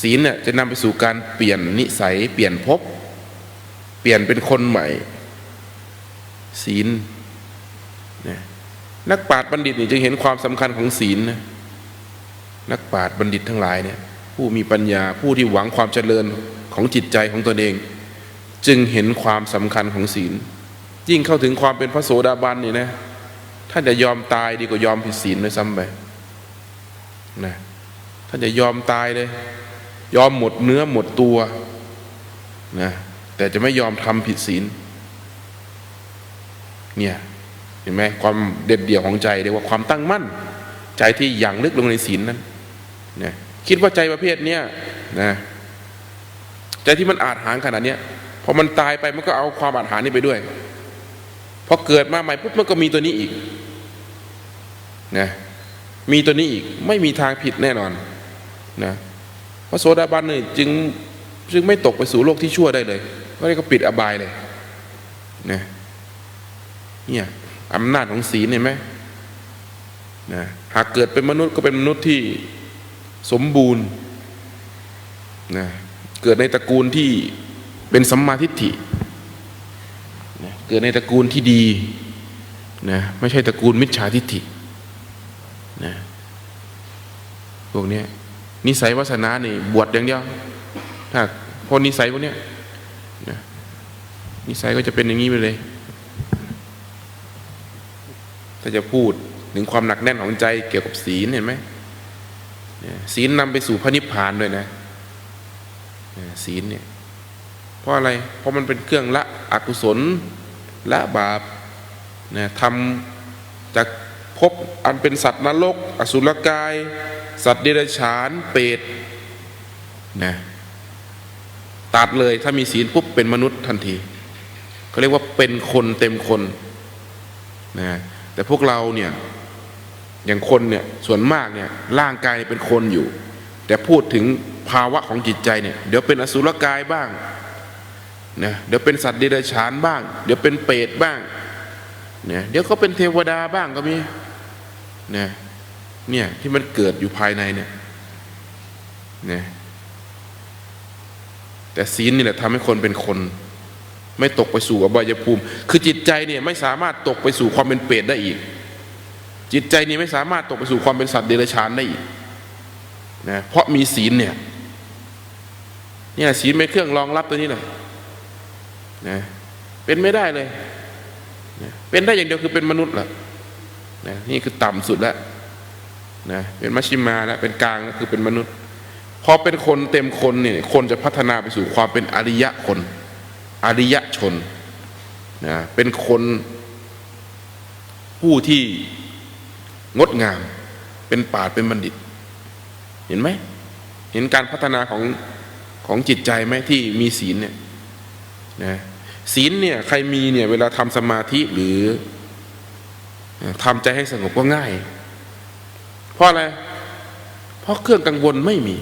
ศีลเนี่ยจะนำไปสู่การเปลี่ยนนิสัย เปลี่ยนภพเปลี่ยนเป็นคนใหม่ ศีลนะนักปราชญ์บัณฑิตนี่จึงเห็นความสำคัญของศีลนะนักปราชญ์บัณฑิตทั้งหลายเนี่ยผู้มีปัญญาผู้ที่หวังความเจริญของจิตใจของตนเอง จึงเห็นความสำคัญของศีล ยิ่งเข้าถึงความเป็นพระโสดาบันเนี่ยนะท่านจะยอมตายดีกว่ายอมผิดศีลเลยซ้ำไปนะท่านจะยอมตายเลย ยอมหมดเนื้อหมดตัวนะแต่จะไม่ยอมทำผิดศีลเนี่ยเห็นไหมความเด็ดเดี่ยวของใจเรียกว่าความตั้งมั่น ใจที่หยั่งลึกลงในศีลนั้นนะคิดว่าใจประเภทเนี้ยนะใจที่มันอาจหารขนาดเนี้ยพอมันตายไปมันก็เอาความอาจหารนี้ไปด้วยพอเกิดมาใหม่ปุ๊บมันก็มีตัวนี้อีกนะมีตัวนี้อีกไม่มีทางผิดแน่นอนนะ ระโสดาบันเนี่ยจึงจึงไม่ตกไปสู่โลกที่ชั่วได้เลยก็เรียกว่าปิดอบายเลยนะเนี่ยอำนาจของศีลเห็นไหมนะหากเกิดเป็นมนุษย์ก็เป็นมนุษย์ที่สมบูรณ์นะเกิดในตระกูลที่เป็นสัมมาทิฏฐินะเกิดในตระกูลที่ดีนะไม่ใช่ตระกูลมิจฉาทิฏฐินะพวกเนี้ย นิสัยวาสนานี่บวชอย่างเดียว ถ้าพอนิสัยพวกเนี้ยนิสัยก็จะเป็นอย่างนี้ไปเลย ถ้าจะพูดถึงความหนักแน่นของใจเกี่ยวกับศีลเห็นไหมศีลนำไปสู่พระนิพพานด้วยนะศีลเนี่ยเพราะอะไร เพราะมันเป็นเครื่องละอกุศลละบาปนะทำจากภพอันเป็นสัตว์นรก อสุรกาย สัตว์เดรัจฉานเปรตนะตัดเลยถ้ามีศีลปุ๊บเป็นมนุษย์ทันทีเขาเรียกว่าเป็นคนเต็มคนนะแต่พวกเราเนี่ยอย่างคนเนี่ยส่วนมากเนี่ยร่างกายเป็นคนอยู่ แต่พูดถึงภาวะของจิตใจเนี่ยเดี๋ยวเป็นอสุรกายบ้างนะเดี๋ยวเป็นสัตว์เดรัจฉานบ้าง เดี๋ยวเป็นเปรตบ้างเนี่ยเดี๋ยวก็เป็นเทวดาบ้างก็มีเนี่ย เนี่ยที่มันเกิดอยู่ภายในเนี่ยนี่ยแต่ศีลนี่แหละทำให้คนเป็นคน ไม่ตกไปสู่อบายภูมิ คือจิตใจเนี่ยไม่สามารถตกไปสู่ความเป็นเปรตได้อีก จิตใจนี่ไม่สามารถตกไปสู่ความเป็นสัตว์เดรัจฉานได้อีกนะเพราะมีศีลเนี่ยเนี่ยศีลเป็นเครื่องรองรับตัวนี้เลยนะเป็นไม่ได้เลยนะเป็นได้อย่างเดียวคือเป็นมนุษย์แหละนะนี่คือต่ำสุดแล้ว นะเป็นมัชชิมาแล้วเป็นกลางแล้วคือเป็นมนุษย์พอเป็นคนเต็มคนเนี่ยคนจะพัฒนาไปสู่ความเป็นอริยะคนอริยะชนนะเป็นคนผู้ที่งดงาม เป็นป่าเป็นบัณฑิต เห็นไหมเห็นการพัฒนาของของจิตใจไหมที่มีศีลเนี่ยนะศีลเนี่ยใครมีเนี่ยเวลาทำสมาธิหรือทำใจให้สงบก็ง่าย เพราะอะไร เพราะเครื่องกังวลไม่มี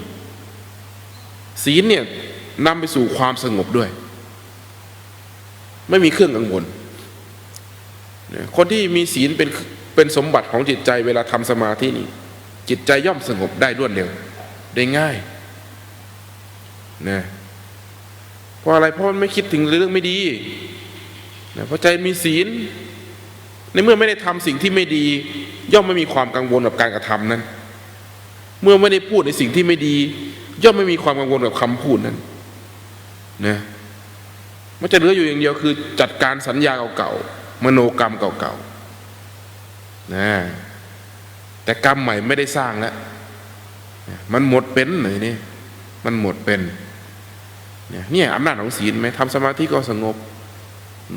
ศีลเนี่ยนำไปสู่ความสงบด้วย ไม่มีเครื่องกังวล คนที่มีศีลเป็นเป็นสมบัติของจิตใจเวลาทำสมาธินี่จิตใจย่อมสงบได้รวดเร็ว ได้ง่ายนะเพราะอะไรเพราะมันไม่คิดถึงเรื่องไม่ดีนะเพราะใจมีศีล ในเมื่อไม่ได้ทำสิ่งที่ไม่ดี ย่อมไม่มีความกังวลกับการกระทำนั้น เมื่อไม่ได้พูดในสิ่งที่ไม่ดี ย่อมไม่มีความกังวลกับคำพูดนั้นนะมันจะเหลืออยู่อย่างเดียวคือจัดการสัญญาเก่าๆมโนกรรมเก่าๆนะแต่กรรมใหม่ไม่ได้สร้างแล้วมันหมดเป็นเลยนี่มันหมดเป็นเนี่ยอำนาจของศีลไหมทำสมาธิก็สงบ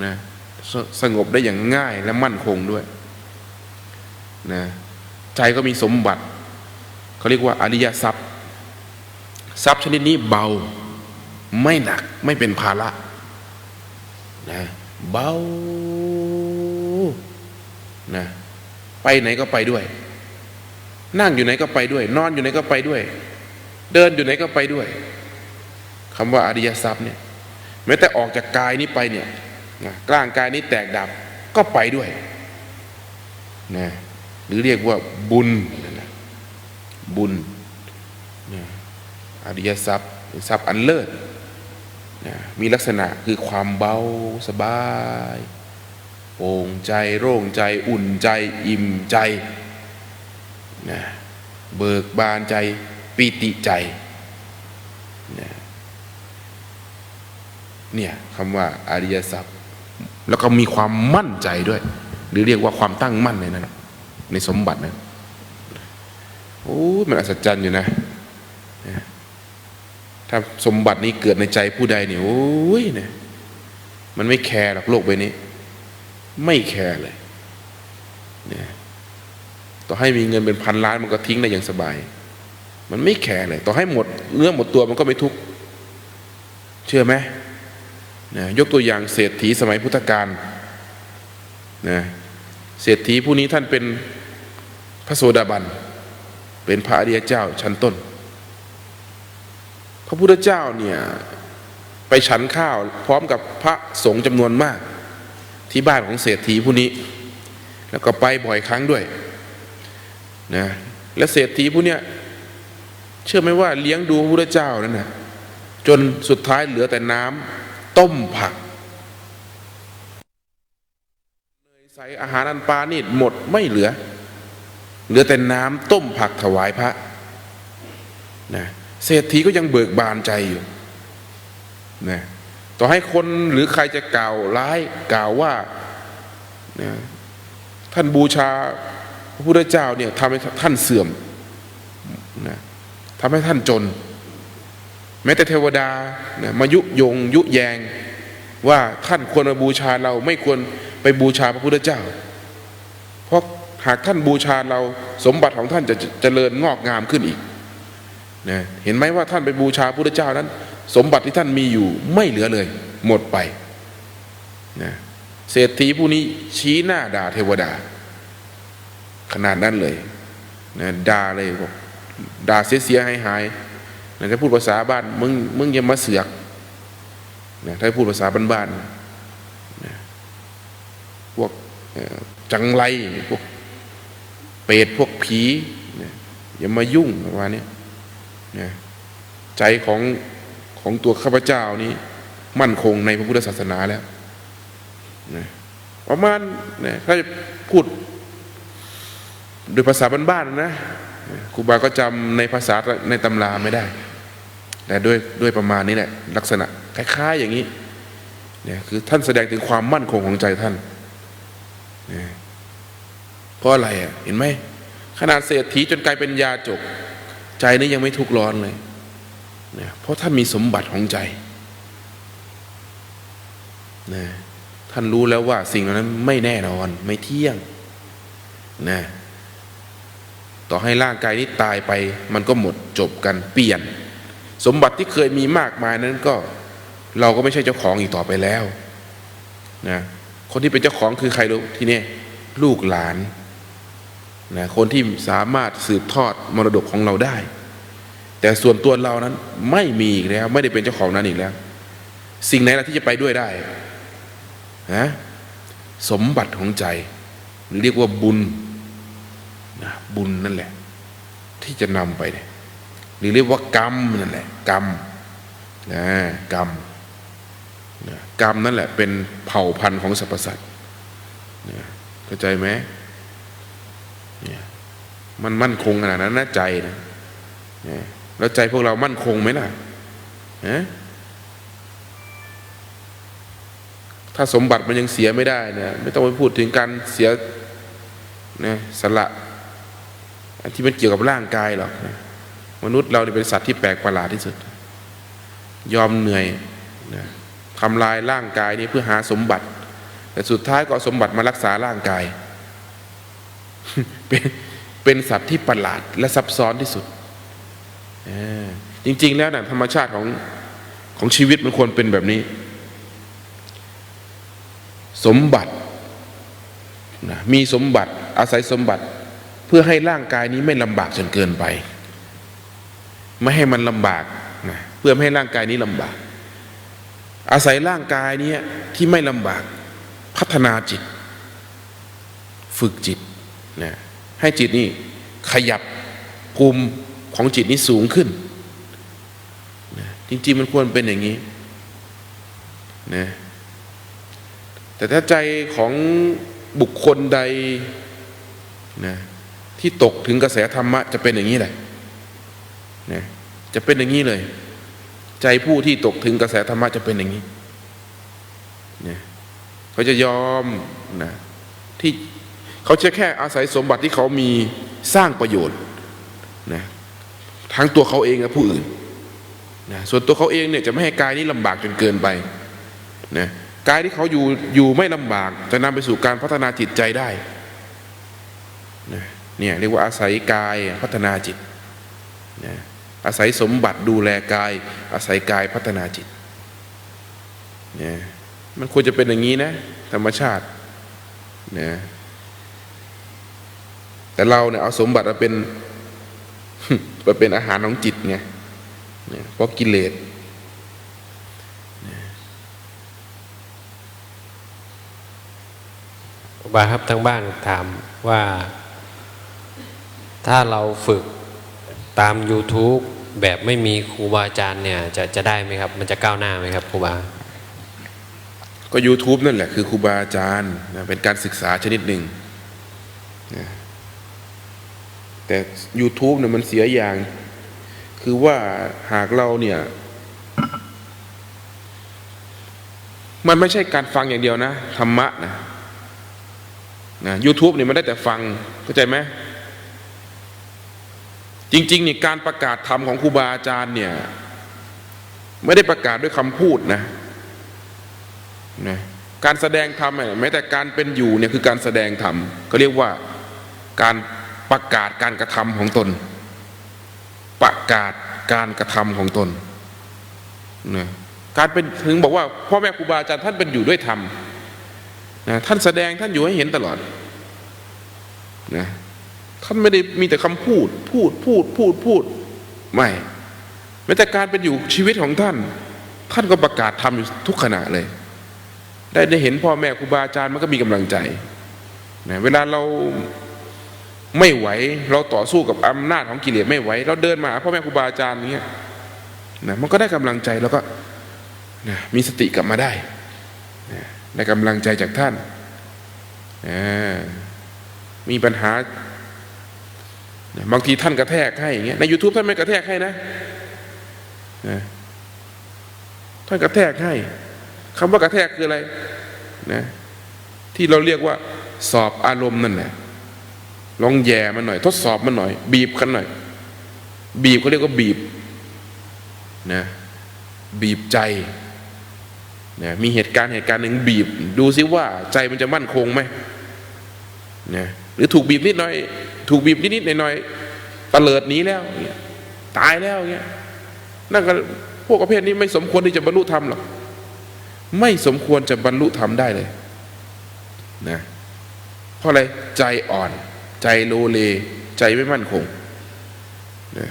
นะ สงบได้อย่างง่ายและมั่นคงด้วยนะใจก็มีสมบัติเขาเรียกว่าอริยทรัพย์ ทรัพย์ชนิดนี้เบาไม่หนักไม่เป็นภาระนะเบานะไปไหนก็ไปด้วย นั่งอยู่ไหนก็ไปด้วย นอนอยู่ไหนก็ไปด้วย เดินอยู่ไหนก็ไปด้วยคำว่าอริยทรัพย์เนี่ยแม้แต่ออกจากกายนี้ไปเนี่ย นะกลางกายนี้แตกดับก็ไปด้วยนะหรือเรียกว่าบุญนะบุญนะอริยทรัพย์ทรัพย์อันเลิศนะมีลักษณะคือความเบาสบายโปร่งใจโล่งใจอุ่นใจอิ่มใจนะเบิกบานใจปีติใจนะเนี่ยคำว่าอริยทรัพย์ แล้วก็มีความมั่นใจด้วย หรือเรียกว่าความตั้งมั่นในนั้นในสมบัตินะโอ้มันอัศจรรย์อยู่นะ ถ้าสมบัตินี้เกิดในใจผู้ใดเนี่ยโอ้ยเนี่ยมันไม่แคร์หรอกโลกใบนี้ ไม่แคร์เลยเนี่ยต่อให้มีเงินเป็นพันล้านมันก็ทิ้งได้อย่างสบาย มันไม่แคร์เลย ต่อให้หมดเนื้อหมดตัวมันก็ไม่ทุกข์เชื่อไหม นะยกตัวอย่างเศรษฐีสมัยพุทธกาลนะเศรษฐีผู้นี้ท่านเป็นพระโสดาบัน เป็นพระอริยเจ้าชั้นต้น พระพุทธเจ้าเนี่ยไปฉันข้าวพร้อมกับพระสงฆ์จำนวนมาก ที่บ้านของเศรษฐีผู้นี้ แล้วก็ไปบ่อยครั้งด้วยนะและเศรษฐีผู้เนี้ยเชื่อไหมว่าเลี้ยงดูพระพุทธเจ้านั่นนะจนสุดท้ายเหลือแต่น้ำ ต้มผักใส่อาหารอันปานี่หมดไม่เหลือ เหลือแต่น้ำต้มผักถวายพระนะเศรษฐีก็ยังเบิกบานใจอยู่นะต่อให้คนหรือใครจะกล่าวร้ายกล่าวว่านะท่านบูชาพระพุทธเจ้าเนี่ยทำให้ท่านเสื่อมนะทำให้ท่านจน ม้แต่เทวดานะมายุยงยุแยง ว่าท่านควรมาบูชาเราไม่ควรไปบูชาพระพุทธเจ้า เพราะหากท่านบูชาเราสมบัติของท่านจะจะเจริญงอกงามขึ้นอีกนะเห็นไหมว่าท่านไปบูชาพระพุทธเจ้านั้น สมบัติที่ท่านมีอยู่ไม่เหลือเลย หมดไปนะเศรษฐีผู้นี้ชี้หน้าด่าเทวดา ขนาดนั้นเลยนะด่าเลยบอกด่าเสียเสียหายหาย ถ้าพูดภาษาบ้านมึงมึงอย่ามาเสือกนะถ้าพูดภาษาบ้านๆนะพวกจังไรพวกเปรตพวกผีนะอย่ามายุ่งประมาณนี้นะใจของของตัวข้าพเจ้านี้ มั่นคงในพระพุทธศาสนาแล้วนะประมาณนะถ้าพูดโดยภาษาบ้านๆนะครูบาก็จำในภาษาในตำราไม่ได้ แต่ด้วยด้วยประมาณนี้แหละลักษณะคล้ายๆอย่างนี้เนี่ยคือท่านแสดงถึงความมั่นคงของใจท่านเนี่ยเพราะอะไรอะเห็นไหมขนาดเศรษฐีจนกลายเป็นยาจก ใจนี้ยังไม่ทุกข์ร้อนเลยเนี่ยเพราะท่านมีสมบัติของใจนะท่านรู้แล้วว่าสิ่งเหล่านั้นไม่แน่นอนไม่เที่ยงนะต่อให้ร่างกายนี้ตายไป มันก็หมดจบกันเปลี่ยน สมบัติที่เคยมีมากมายนั้นก็เราก็ไม่ใช่เจ้าของอีกต่อไปแล้วนะคนที่เป็นเจ้าของคือใครรู้ที่นี้ลูกหลานนะคนที่สามารถสืบทอดมรดกของเราได้ แต่ส่วนตัวเรานั้นไม่มีอีกแล้ว ไม่ได้เป็นเจ้าของนั้นอีกแล้ว สิ่งไหนล่ะที่จะไปด้วยได้นะสมบัติของใจ หรือเรียกว่าบุญนะบุญนั่นแหละ ที่จะนำไปเนี่ย รือเรียกว่ากรรมนั่นแหละกรรมนะกรรมนะกรรมนั่นแหละเป็นเผ่าพันธุ์ของสรรพสัตว์นะเข้าใจไหมเนี่ยมันมั่นคงขนาดนั้นนะใจนะนะแล้วใจพวกเรามั่นคงไหมล่ะฮะถ้าสมบัติมันยังเสียไม่ได้เนี่ยไม่ต้องไปพูดถึงการเสียนะสละที่มันเกี่ยวกับร่างกายหรอกนะ มนุษย์เราเนี่ยเป็นสัตว์ที่แปลกประหลาดที่สุด ยอมเหนื่อยนะทำลายร่างกายนี้เพื่อหาสมบัติ แต่สุดท้ายก็สมบัติมารักษาร่างกาย เป็นเป็นสัตว์ที่ประหลาดและซับซ้อนที่สุด จริง ๆ แล้วนะธรรมชาติของของชีวิตมันควรเป็นแบบนี้ สมบัตินะมีสมบัติอาศัยสมบัติ เพื่อให้ร่างกายนี้ไม่ลำบากจนเกินไป ไม่ให้มันลำบากนะเพื่อไม่ให้ร่างกายนี้ลำบาก อาศัยร่างกายนี้ที่ไม่ลำบากพัฒนาจิต ฝึกจิตนะให้จิตนี่ขยับภูมิของจิตนี้สูงขึ้นจริงๆมันควรเป็นอย่างนี้นะแต่ถ้าใจของบุคคลใดนะที่ตกถึงกระแสธรรมะจะเป็นอย่างนี้แหละ นะจะเป็นอย่างนี้เลย ใจผู้ที่ตกถึงกระแสธรรมะจะเป็นอย่างนี้นะเขาจะยอมนะที่เขาจะแค่อาศัยสมบัติที่เขามีสร้างประโยชน์นะทั้งตัวเขาเองและผู้อื่นนะส่วนตัวเขาเองเนี่ยจะไม่ให้กายนี้ลำบากจนเกินไปนะกายที่เขาอยู่อยู่ไม่ลำบาก จะนำไปสู่การพัฒนาจิตใจได้นะเนี่ยเรียกว่าอาศัยกายพัฒนาจิตนะ อาศัยสมบัติดูแลกาย อาศัยกายพัฒนาจิตเนี่ยมันควรจะเป็นอย่างนี้นะ ธรรมชาติเนะแต่เราเนี่ยเอาสมบัติมาเป็นมาเป็นอาหารของจิตไงเนี่ยเพราะกิเลสบาครับทั้งบ้านถามว่า ถ้าเราฝึกตาม YouTube แบบไม่มีครูบาอาจารย์เนี่ยจะจะได้ไหมครับ มันจะก้าวหน้าไหมครับครูบา ก็ YouTube นั่นแหละคือครูบาอาจารย์นะเป็นการศึกษาชนิดหนึ่งนะแต่ YouTube เนี่ยมันเสียอย่าง คือว่าหากเราเนี่ย มันไม่ใช่การฟังอย่างเดียวนะธรรมะนะนะ YouTube เนี่ยมันได้แต่ฟังเข้าใจไหม จริงๆนี่การประกาศธรรมของครูบาอาจารย์เนี่ยไม่ได้ประกาศด้วยคำพูดนะนะการแสดงธรรมแม้แต่การเป็นอยู่เนี่ยคือการแสดงธรรมก็เรียกว่าการประกาศการกระทำของตน ประกาศการกระทำของตนนะการเป็นถึงบอกว่าพ่อแม่ครูบาอาจารย์ท่านเป็นอยู่ด้วยธรรมนะท่านแสดงท่านอยู่ให้เห็นตลอดนะ ท่านไม่ได้มีแต่คำพูด พูดพูดพูดพูดไม่แม้แต่การเป็นอยู่ชีวิตของท่าน ท่านก็ประกาศทำอยู่ทุกขณะเลย ได้ได้เห็นพ่อแม่ครูบาอาจารย์มันก็มีกำลังใจนะเวลาเราไม่ไหว เราต่อสู้กับอำนาจของกิเลสไม่ไหว เราเดินมาหาพ่อแม่ครูบาอาจารย์เงี้ยนะมันก็ได้กำลังใจแล้วก็นะมีสติกลับมาได้นะได้กำลังใจจากท่านนะมีปัญหา บางทีท่านกระแทกให้อย่างเงี้ยใน YouTube ท่านไม่กระแทกให้นะนะท่านกระแทกให้คำว่ากระแทกคืออะไรนะที่เราเรียกว่า สอบอารมณ์นั่นแหละลองแย่มันหน่อย ทดสอบมันหน่อย บีบกันหน่อย บีบเขาเรียกว่าบีบนะบีบใจนะมีเหตุการณ์เหตุการณ์หนึ่งบีบ ดูซิว่าใจมันจะมั่นคงไหมนะหรือถูกบีบนิดหน่อย ถูกบีบนิดนิดหน่อยหน่อยๆตะเลิดหนีแล้วเงี้ยตายแล้วเงี้ยนั่นก็พวกประเภทนี้ไม่สมควรที่จะบรรลุธรรมหรอกไม่สมควรจะบรรลุธรรมได้เลยนะเพราะอะไรใจอ่อน ใจโลเล ใจไม่มั่นคงนะ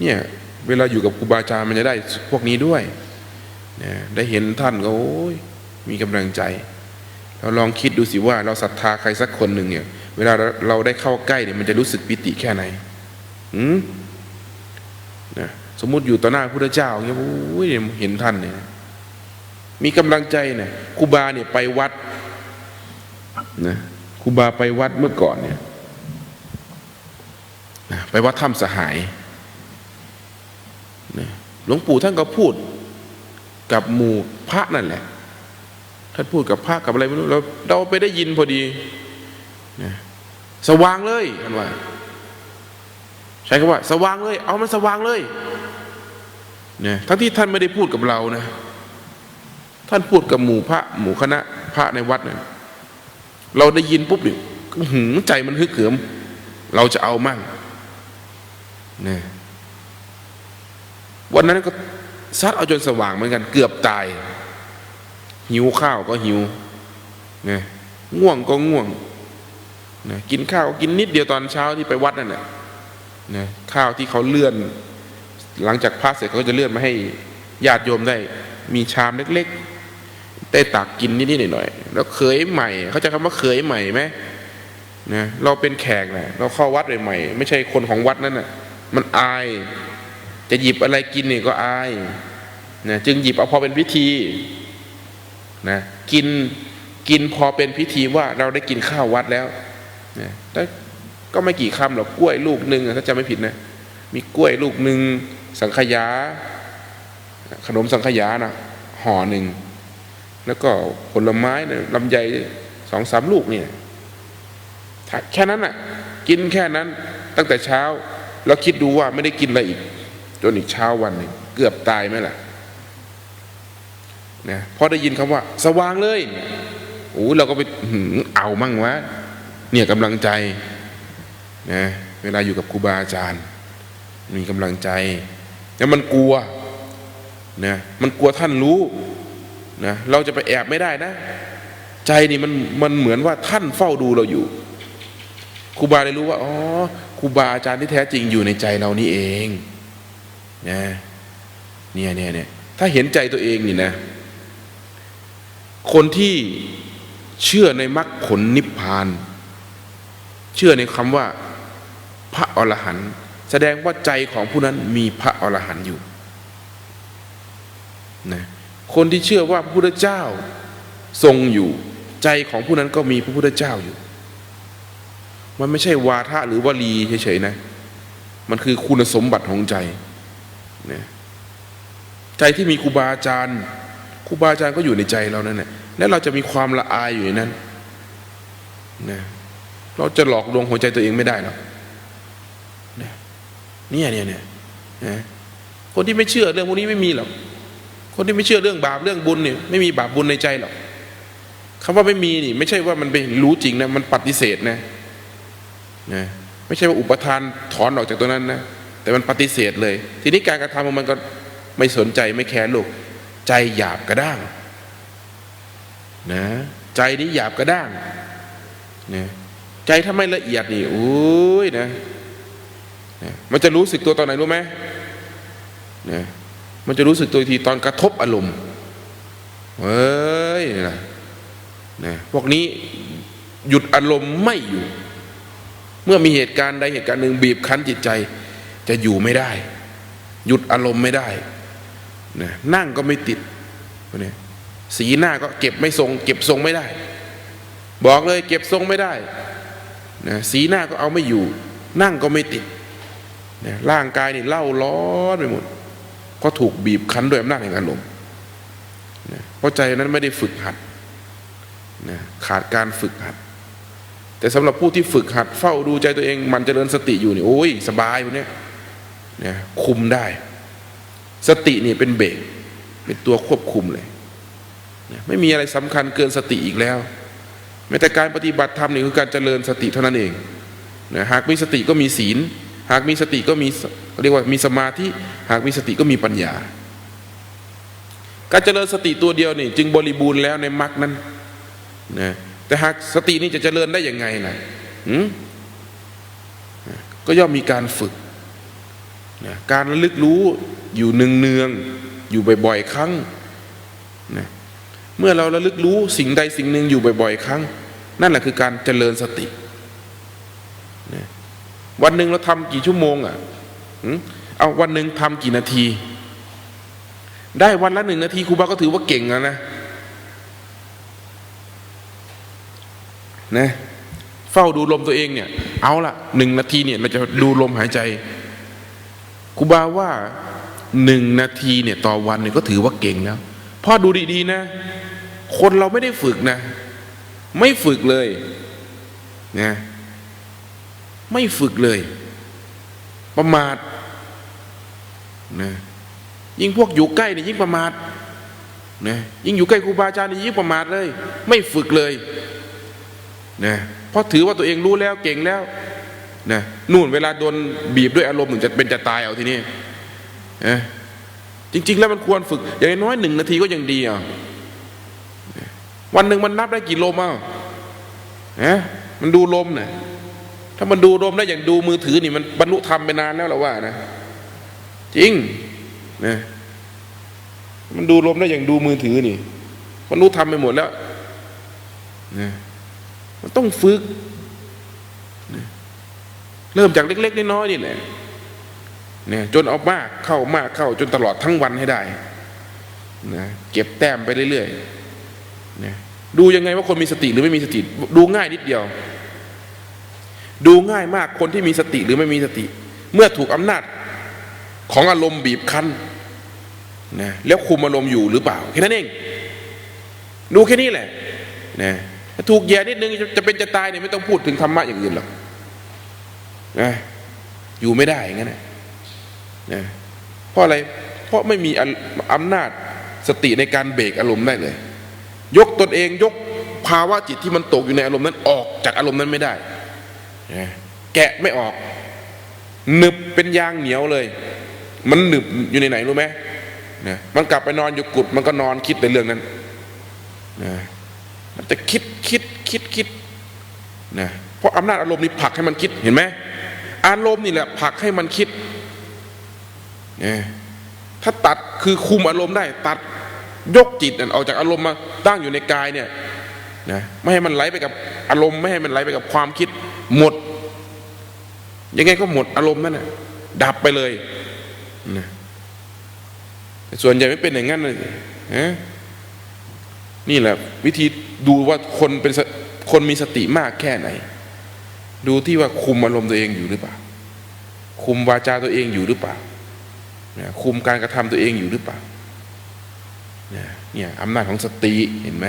เนี่ยเวลาอยู่กับครูบาอาจารย์มันจะได้พวกนี้ด้วยนะได้เห็นท่านก็โอ้ยมีกำลังใจ เราลองคิดดูสิว่าเราศรัทธาใครสักคนหนึ่งเนี่ย เวลาเราได้เข้าใกล้เนี่ยมันจะรู้สึกปิติแค่ไหนอืมนะสมมุติอยู่ต่อหน้าพระพุทธเจ้าเงี้ยโอ้ยเห็นท่านเนี่ย มีกำลังใจเนี่ยครูบาเนี่ยไปวัดนะครูบาไปวัดเมื่อก่อนเนี่ยนะไปวัดถ้ำสหายนะหลวงปู่ท่านก็พูดกับหมู่พระนั่นแหละท่านพูดกับพระกับอะไรไม่รู้เราเราไปได้ยินพอดีนะ สว่างเลยท่านว่า ใช้คำว่า สว่างเลย เอามันสว่างเลยเนี่ยทั้งที่ท่านไม่ได้พูดกับเรานะ ท่านพูดกับหมู่พระหมู่คณะพระในวัดเนี่ยเราได้ยินปุ๊บเนี่ยหืมใจมันฮึกเหิม เราจะเอามั่งเนี่ยวันนั้นก็ซัดเอาจนสว่างเหมือนกัน เกือบตาย หิวข้าวก็หิวเนี่ยง่วงก็ง่วง นะกินข้าวกินนิดเดียวตอนเช้าที่ไปวัดนั่นแหละนะข้าวที่เขาเลื่อน หลังจากพระเสร็จเขาก็จะเลื่อนมาให้ญาติโยมได้ มีชามเล็กๆได้ตักกินนิดๆหน่อยๆแล้วเคยใหม่ เขาจะคำว่าเคยใหม่ไหมนะเราเป็นแขกนะเราเข้าวัดใหม่ๆไม่ใช่คนของวัดนั่นน่ะ มันอาย จะหยิบอะไรกินเนี่ยก็อายนะจึงหยิบเอาพอเป็นพิธีนะกินกินพอเป็นพิธีว่าเราได้กินข้าววัดแล้ว นะแต่ก็ไม่กี่คำหรอกกล้วยลูกหนึ่งถ้าจำไม่ผิดนะ มีกล้วยลูกหนึ่งสังขยา ขนมสังขยานะห่อหนึ่งแล้วก็ผลไม้นะลำไยสองสามลูกเนี่ยแค่นั้นน่ะ กินแค่นั้นตั้งแต่เช้า แล้วคิดดูว่าไม่ได้กินอะไรอีก จนอีกเช้าวันหนึ่งเกือบตายไหมล่ะนะพอได้ยินคำว่า สว่างเลยโอ้เราก็ไปเอามั่งวะ เนี่ยกำลังใจนะเวลาอยู่กับครูบาอาจารย์ มีกำลังใจ แล้วมันกลัวนะมันกลัวท่านรู้นะเราจะไปแอบไม่ได้นะ ใจนี่มันมันเหมือนว่าท่านเฝ้าดูเราอยู่ครูบาได้รู้ว่าอ๋อครูบาอาจารย์ที่แท้จริงอยู่ในใจเรานี่เองนะเนี่ยเนี่ยเนี่ยถ้าเห็นใจตัวเองนี่นะ คนที่เชื่อในมรรคผลนิพพาน เชื่อในคำว่าพระอรหันต์แสดงว่าใจของผู้นั้นมีพระอรหันต์อยู่นะคนที่เชื่อว่าพระพุทธเจ้าทรงอยู่ ใจของผู้นั้นก็มีพระพุทธเจ้าอยู่ มันไม่ใช่วาทะหรือวลีเฉยๆนะ มันคือคุณสมบัติของใจนะใจที่มีครูบาอาจารย์ครูบาอาจารย์ก็อยู่ในใจเรานั่นแหละและเราจะมีความละอายอยู่ในนั้นนะ เราจะหลอกลวงหัวใจตัวเองไม่ได้หรอกเนี่ยเนี่ยเนี่ยคนที่ไม่เชื่อเรื่องพวกนี้ไม่มีหรอกคนที่ไม่เชื่อเรื่องบาปเรื่องบุญเนี่ยไม่มีบาปบุญในใจหรอกคำว่าไม่มีนี่ ไม่ใช่ว่ามันไปรู้จริงนะมันปฏิเสธนะนะไม่ใช่ว่าอุปทานถอนออกจากตัวนั้นนะแต่มันปฏิเสธเลย ทีนี้การกระทำของมันก็ไม่สนใจไม่แคร์โลกใจหยาบกระด้างนะใจนี้หยาบกระด้างนะ ใจถ้าไม่ละเอียดนี่โอ้ยนะมันจะรู้สึกตัวตอนไหนรู้ไหมนะมันจะรู้สึกตัวทีตอนกระทบอารมณ์เฮ้ยนะนะพวกนี้หยุดอารมณ์ไม่อยู่ เมื่อมีเหตุการณ์ใดเหตุการณ์หนึ่งบีบคั้นจิตใจ จะอยู่ไม่ได้ หยุดอารมณ์ไม่ได้นะนั่งก็ไม่ติดเนี่ยสีหน้าก็เก็บไม่ทรง เก็บทรงไม่ได้ บอกเลยเก็บทรงไม่ได้ นะสีหน้าก็เอาไม่อยู่ นั่งก็ไม่ติดนี่ยร่างกายนี่เล่าร้อนไปหมดเพราะถูกบีบคั้นด้วยอำนาจแห่งอารมณ์เนี่ยเพราะใจนั้นไม่ได้ฝึกหัดนะขาดการฝึกหัด แต่สำหรับผู้ที่ฝึกหัด เฝ้าดูใจตัวเองมันเจริญสติอยู่นี่โอ้ยสบายพวกนี้นี่ยคุมได้ สตินี่เป็นเบรกเป็นตัวควบคุมเลยเนี่ยไม่มีอะไรสำคัญเกินสติอีกแล้ว แม้แต่การปฏิบัติธรรมนี่คือการเจริญสติเท่านั้นเองนะหากมีสติก็มีศีล หากมีสติก็มีเรียกว่ามีสมาธิหากมีสติก็มีปัญญา การเจริญสติตัวเดียวนี่ จึงบริบูรณ์แล้วในมรรคนั้นนะแต่หากสตินี่จะเจริญได้ยังไงนะก็ย่อมมีการฝึกนะการระลึกรู้อยู่เนืองๆอยู่บ่อยๆครั้งนะ เมื่อเราระลึกรู้สิ่งใดสิ่งหนึ่งอยู่บ่อย ๆ ครั้ง นั่นแหละคือการเจริญสติ วันหนึ่งเราทำกี่ชั่วโมงอะเอาวันหนึ่งทำกี่นาที ได้วันละหนึ่งนาทีครูบาก็ถือว่าเก่งแล้วนะนะเฝ้าดูลมตัวเองเนี่ย เอาละหนึ่งนาทีเนี่ยเราจะดูลมหายใจครูบาว่าหนึ่งนาทีเนี่ย ต่อวันเนี่ยก็ถือว่าเก่งแล้ว พ่อดูดีๆนะ คนเราไม่ได้ฝึกนะ ไม่ฝึกเลยนะไม่ฝึกเลย ประมาทนะยิ่งพวกอยู่ใกล้เนี่ยยิ่งประมาทนะยิ่งอยู่ใกล้ครูบาอาจารย์นี่ยิ่งประมาทเลย ไม่ฝึกเลยนะเพราะถือว่าตัวเองรู้แล้วเก่งแล้วนะนู่นเวลาโดนบีบด้วยอารมณ์ถึงจะเป็นจะตายเอาทีนี้นะ จริง ๆ แล้วมันควรฝึก อย่างน้อยหนึ่งนาทีก็ยังดีอะวันหนึ่งมันนับได้กี่ลมอะนะมันดูลมเนะถ้ามันดูลมได้อย่างดูมือถือนี่มันบรรลุธรรมไปนานแล้วเราว่านะ จริงนะมันดูลมได้อย่างดูมือถือนี่บรรลุธรรมไปหมดแล้วนะมันต้องฝึกนะเริ่มจากเล็ก ๆ น้อยๆนี่แหละ เนี่ยจนเอามากเข้ามากเข้าจนตลอดทั้งวันให้ได้นะเก็บแต้มไปเรื่อยๆนะดูยังไงว่าคนมีสติหรือไม่มีสติ ดูง่ายนิดเดียว ดูง่ายมากคนที่มีสติหรือไม่มีสติ เมื่อถูกอำนาจของอารมณ์บีบคั้นนะแล้วคุมอารมณ์อยู่หรือเปล่าแค่นั้นเองดูแค่นี้แหละนะถูกแย่นิดนึงจะจะเป็นจะตายเนี่ยไม่ต้องพูดถึงธรรมะอย่างอื่นหรอกนะอยู่ไม่ได้อย่างนั้นนะ นะเพราะอะไร เพราะไม่มีอำนาจสติในการเบรกอารมณ์ได้เลย ยกตนเองยกภาวะจิตที่มันตกอยู่ในอารมณ์นั้นออกจากอารมณ์นั้นไม่ได้นะแกะไม่ออก หนึบเป็นยางเหนียวเลย มันหนึบอยู่ในไหนรู้ไหมนะมันกลับไปนอนอยู่กุดมันก็นอนคิดในเรื่องนั้นนะมันจะคิดคิดคิดคิดนะเพราะอำนาจอารมณ์นี่ผลักให้มันคิดเห็นไหมอารมณ์นี่แหละผลักให้มันคิด ถ้าตัดคือคุมอารมณ์ได้ ตัดยกจิตออกจากอารมณ์มาตั้งอยู่ในกายเนี่ยนะไม่ให้มันไหลไปกับอารมณ์ไม่ให้มันไหลไปกับความคิด หมด ยังไงก็หมดอารมณ์นั่นน่ะดับไปเลยนะส่วนใหญ่ไม่เป็นอย่างนั้นเลยนะนี่แหละ วิธีดูว่าคนเป็นคนมีสติมากแค่ไหน ดูที่ว่าคุมอารมณ์ตัวเองอยู่หรือเปล่า คุมวาจาตัวเองอยู่หรือเปล่า นะคุมการกระทำตัวเองอยู่หรือเปล่าเนี่ยเนี่ยอำนาจของสติเห็นไหม